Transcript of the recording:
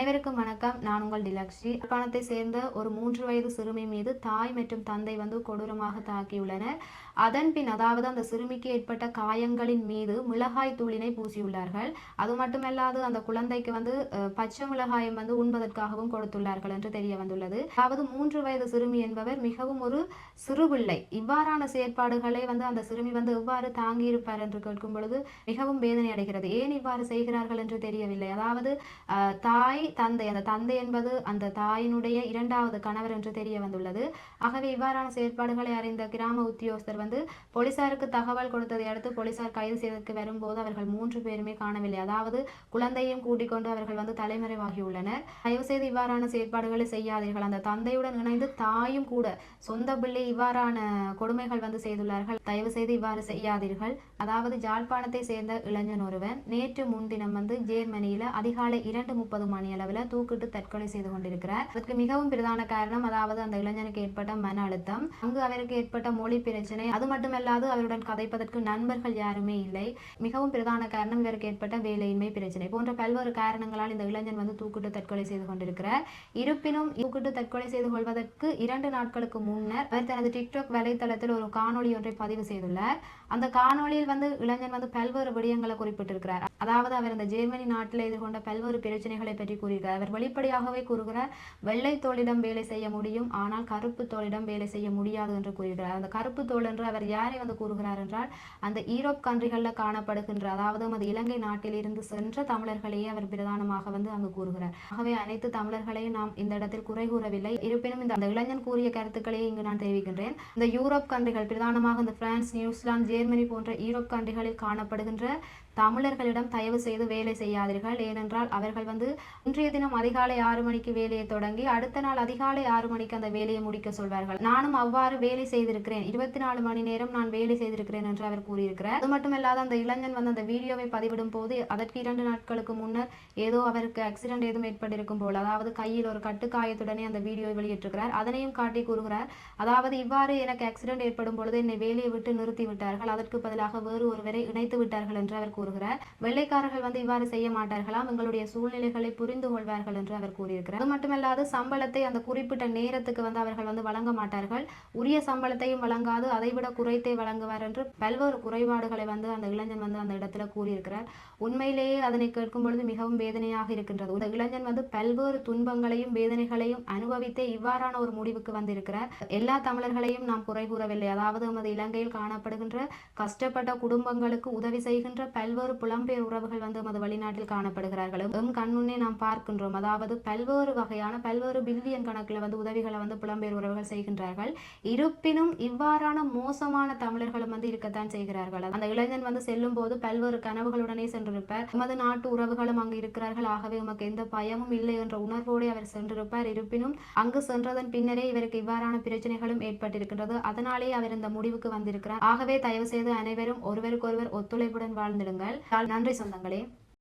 அனைவருக்கும் வணக்கம். நான் உங்கள் டிலக்ஷி பணத்தை சேர்ந்த ஒரு மூன்று வயது சிறுமி மீது தாய் மற்றும் தந்தை வந்து கொடூரமாக தாக்கியுள்ளனர். அதன் பின் அதாவது அந்த சிறுமிக்கு ஏற்பட்ட காயங்களின் மீது மிளகாய் தூளினை பூசியுள்ளார்கள். அது மட்டுமல்லாது அந்த குழந்தைக்கு வந்து பச்சை மிளகாயம் வந்து உண்பதற்காகவும் கொடுத்துள்ளார்கள் என்று தெரிய வந்துள்ளது. அதாவது மூன்று வயது சிறுமி என்பவர் மிகவும் ஒரு சிறுபிள்ளை இவ்வாறான செயற்பாடுகளை வந்து அந்த சிறுமி வந்து எவ்வாறு தாங்கியிருப்பார் என்று கேட்கும் பொழுது மிகவும் வேதனை அடைகிறது. ஏன் இவ்வாறு செய்கிறார்கள் என்று தெரியவில்லை. அதாவது தாய் தந்தை அந்த தந்தை என்பது அந்த தாயினுடைய இரண்டாவது கணவர் என்று தெரிய வந்துள்ளது. ஆகவே இவ்வாறான செயற்பாடுகளை அறிந்த கிராம உத்தியோகஸ்தர் வந்து போலீசாருக்கு தகவல் கொடுத்ததை அடுத்து போலீசார் கைது செய்ததற்கு வரும்போது அவர்கள் மூன்று பேருமே காணவில்லை. அதாவது குழந்தையும் கூட்டிக் கொண்டு அவர்கள் வந்து தலைமறைவாகியுள்ளனர் தயவு செய்து இவ்வாறான செயற்பாடுகளை செய்யாதீர்கள். அந்த தந்தையுடன் இணைந்து தாயும் கூட சொந்த பிள்ளை இவ்வாறான கொடுமைகள் வந்து செய்துள்ளார்கள். தயவு செய்து இவ்வாறு செய்யாதீர்கள். அதாவது ஜாழ்ப்பாணத்தை சேர்ந்த இளைஞன் ஒருவன் நேற்று முன்தினம் வந்து ஜேர்மனியில அதிகாலை இரண்டு முப்பது மணி அளவில் தூக்கிட்டு தற்கொலை செய்து கொண்டிருக்கிறார். அதற்கு மிகவும் பிரதான காரணம் அதாவது அந்த இளைஞனுக்கு ஏற்பட்ட மன அழுத்தம். அங்கு அவருக்கு ஏற்பட்ட மொழி பிரச்சனை. அது மட்டுமல்லாது அவருடன் கதைப்பதற்கு நண்பர்கள் யாருமே இல்லை. மிகவும் பிரதான காரணம் இவருக்கு ஏற்பட்ட வேலையின்மை பிரச்சனை போன்ற பல்வேறு காரணங்களால் இந்த இளைஞன் வந்து தூக்கிட்டு தற்கொலை செய்து கொண்டிருக்கிறார். இருப்பினும் தூக்கிட்டு தற்கொலை செய்து கொள்வதற்கு இரண்டு நாட்களுக்கு முன்னர் அவர் தனது டிக்டாக் வலைத்தளத்தில் ஒரு காணொளி ஒன்றை பதிவு செய்துள்ளார். அந்த காணொளியில் வந்து இளைஞன் வந்து பல்வேறு விடயங்களை குறிப்பிட்டிருக்கிறார். அதாவது அவர் அந்த ஜெர்மனி நாட்டில் எதிர்கொண்ட பல்வேறு பிரச்சனைகளை பற்றி கூறுகிறார் அவர் வெளிப்படையாகவே கூறுகிறார் வெள்ளை தோளிடம் வேலை செய்ய முடியும் ஆனால் கருப்பு தோளிடம் வேலை செய்ய முடியாது என்று கூறுகிறார். அந்த கருப்பு தோல் என்று அவர் யாரை வந்து கூறுகிறார் என்றால் அந்த ஈரோப் கன்றிகளில் காணப்படுகின்ற அதாவது நமது இலங்கை நாட்டில் இருந்து சென்ற தமிழர்களையே அவர் பிரதானமாக வந்து அங்கு கூறுகிறார். ஆகவே அனைத்து தமிழர்களையும் நாம் இந்த இடத்தில் குறை கூறவில்லை. இருப்பினும் இந்த இளைஞன் கூறிய கருத்துக்களை இங்கு நான் தெரிவிக்கின்றேன். இந்த யூரோப் கன்றிகள் பிரதானமாக இந்த பிரான்ஸ் நியூசிலாந்து ஜெர்மனி போன்ற ஈரோப் கன்றிகளில் காணப்படுகின்ற தமிழர்களிடம் தயவு செய்து வேலை செய்யாதீர்கள். ஏனென்றால் அவர்கள் வந்து இன்று அன்றைய தினம் அதிகாலை ஆறு மணிக்கு வேலையை தொடங்கி அடுத்த நாள் அதிகாலை ஆறு மணிக்கு அந்த வேலையை முடிக்க சொல்வார்கள். நானும் அவ்வாறு வேலை செய்திருக்கிறேன். இருபத்தி நாலு மணி நேரம் நான் வேலை செய்திருக்கிறேன் என்று அவர் கூறியிருக்கிறார். அது மட்டுமல்லாது அந்த இளைஞன் வந்து அந்த வீடியோவை பதிவிடும் போது அதற்கு இரண்டு நாட்களுக்கு முன்னர் ஏதோ அவருக்கு ஆக்சிடென்ட் ஏதும் ஏற்பட்டிருக்கும் போல் அதாவது கையில் ஒரு கட்டுக்காயத்துடனே அந்த வீடியோவை வெளியிட்டிருக்கிறார். அதனையும் காட்டி கூறுகிறார் அதாவது இவ்வாறு எனக்கு ஆக்சிடென்ட் ஏற்படும் பொழுது என்னை வேலையை விட்டு நிறுத்தி விட்டார்கள். அதற்கு பதிலாக வேறு ஒருவரை இணைத்து விட்டார்கள் என்று அவர் கூறுகிறார். வெள்ளைக்காரர்கள் வந்து இவ்வாறு செய்ய மாட்டார்களாம். எங்களுடைய சூழ்நிலைகளை புரிந்து கொள்வார்கள் என்று அவர் கூறியிருக்கிறார். அது மட்டுமல்லாது சம்பளத்தை அந்த குறிப்பிட்ட நேரத்துக்கு வந்து அவர்கள் வந்து வழங்க மாட்டார்கள். உரிய சம்பளத்தையும் வழங்காது அதைவிட குறைத்தே வழங்குவார் என்று பல்வேறு குறைபாடுகளை வந்து அந்த இளைஞன் வந்து அந்த இடத்துல கூறியிருக்கிறார். உண்மையிலேயே அதனை கேட்கும் பொழுது மிகவும் வேதனையாக இருக்கின்றது. இந்த இளைஞன் வந்து பல்வேறு துன்பங்களையும் வேதனைகளையும் அனுபவித்தே இவ்வாறான ஒரு முடிவுக்கு வந்திருக்கிறார். எல்லா தமிழர்களையும் நாம் குறை கூறவில்லை அதாவது நமது இலங்கையில் காணப்படுகின்ற கஷ்டப்பட்ட குடும்பங்களுக்கு உதவி செய்கின்ற பல்வேறு புலம்பெயர் உறவுகள் வந்து நமது வெளிநாட்டில் காணப்படுகிறார்கள். எம் கண்முன்னே நாம் பார்க்கின்றோம். அதாவது பல்வேறு வகையான பல்வேறு பில்லியன் கணக்கில் வந்து உதவிகளை வந்து புலம்பெயர் உறவுகள் செய்கின்றார்கள். இருப்பினும் இவ்வாறான மோசமான தமிழர்களும் வந்து இருக்கத்தான் செய்கிறார்கள். அந்த இளைஞன் வந்து செல்லும் போது பல்வேறு கனவுகளுடனே சென்றிருப்பார். எமது நாட்டு உறவுகளும் அங்கு இருக்கிறார்கள். ஆகவே உமக்கு எந்த பயமும் இல்லை என்ற உணர்வோடு அவர் சென்றிருப்பார். இருப்பினும் அங்கு சென்றதன் பின்னரே இவருக்கு இவ்வாறான பிரச்சனைகளும் ஏற்பட்டிருக்கின்றது. அதனாலே அவர் இந்த முடிவுக்கு வந்திருக்கிறார். ஆகவே தயவு செய்து அனைவரும் ஒருவருக்கொருவர் ஒத்துழைப்புடன் வாழ்ந்திடுங்கள். நன்றி சொந்தங்களே.